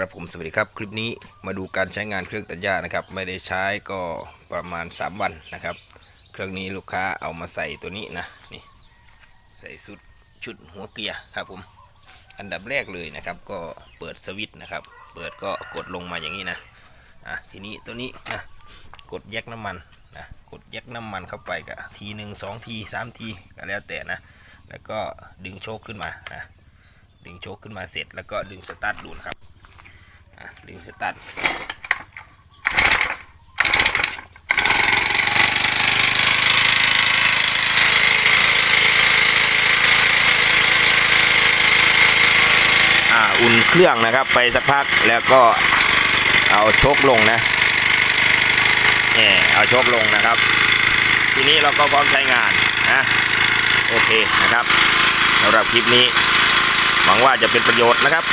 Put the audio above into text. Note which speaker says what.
Speaker 1: ครับผมสวัสดีครับคลิปนี้มาดูการใช้งานเครื่องตัดหญ้านะครับ ไม่ได้ใช้ก็ประมาณ 3 วันนะครับ เครื่องนี้ลูกค้าเอามาใส่ตัวนี้นะนี่ใส่ชุดชุดหัวเกียร์ครับผมอันดับแรกเลยนะครับ ก็เปิดสวิตช์นะครับ เปิดก็กดลงมาอย่างนี้นะอะทีนี้ตัวนี้นะกดแยกน้ำมันนะกดแยกน้ำมันเข้าไปกับทีหนึ่งสองทีสามทีก็แล้วแต่นะ แล้วก็ดึงโชคขึ้นมานะดึงโชคขึ้นมาเสร็จแล้วก็ดึงสตาร์ทดูนะครับ ดึงสตาร์ทอ่าอุ่นเครื่องนะครับไปสักพักแล้วก็เอาโชคลงนะเนี่ยเอาโชคลงนะครับ ทีนี้เราก็พร้อมใช้งานนะโอเคนะครับสำหรับคลิปนี้หวังว่าจะเป็นประโยชน์นะครับ